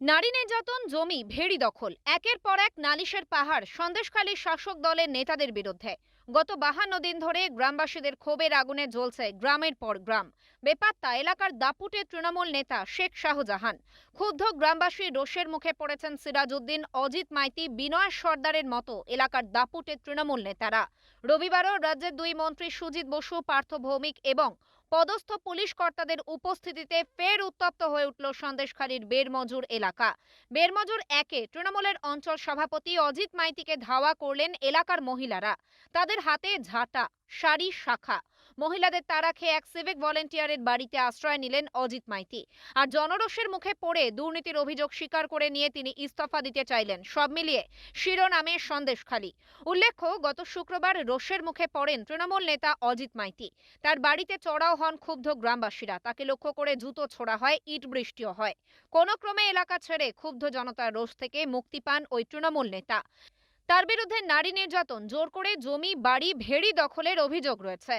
নারী নির্যাতন, জমি, ভেড়ি দখল, একের পর এক নালিশের পাহাড় সন্দেশখালীর শাসক দলের নেতাদের বিরুদ্ধে। গত বাহান্ন দিন ধরে গ্রামবাসীদের ক্ষোভের আগুনে জ্বলছে গ্রামের পর গ্রাম। বেপাত্তা এলাকার দাপুটে তৃণমূল নেতা শেখ শাহজাহান। ক্ষুব্ধ গ্রামবাসী রোষের মুখে পড়েছেন সিরাজউদ্দিন, অজিত মাইতি, বিনয় সর্দারের মতো এলাকার দাপুটে তৃণমূল নেতারা। রবিবারও রাজ্যের দুই মন্ত্রী সুজিত বসু, পার্থ ভৌমিক এবং পদস্থ পুলিশ কর্তাদের উপস্থিতিতে ফের উত্তপ্ত হয়ে উঠল সন্দেশখালীর বেরমজুর এলাকা। বেরমজুর একে তৃণমূলের অঞ্চল সভাপতি অজিত মাইতিকে ধাওয়া করলেন এলাকার মহিলারা। তাদের হাতে ঝাঁটা, শাড়ি, শাখা। মহিলাদের তারা খেয়ে এক সিভিক ভলেন্টিয়ারের বাড়িতে আশ্রয় নিলেন অজিত মাইতি। আর জনরোষের মুখে পড়ে দুর্নীতির অভিযোগ স্বীকার করে নিয়ে তিনি ইস্তফা দিতে চাইলেন। সব মিলিয়ে শিরোনামে সন্দেশখালী। উল্লেখ্য, গত শুক্রবার রোষের মুখে পড়েন তৃণমূল নেতা অজিত মাইতি। তার বাড়িতে চড়াও হন ক্ষুব্ধ গ্রামবাসীরা। তাকে লক্ষ্য করে জুতো ছোড়া হয়, ইট বৃষ্টিও হয়। কোনো ক্রমে এলাকা ছেড়ে ক্ষুব্ধ জনতার রোষ থেকে মুক্তি পান ওই তৃণমূল নেতা। তার বিরুদ্ধে নারী নির্যাতন, জোর করে জমি, বাড়ি, ভেড়ি দখলের অভিযোগ রয়েছে।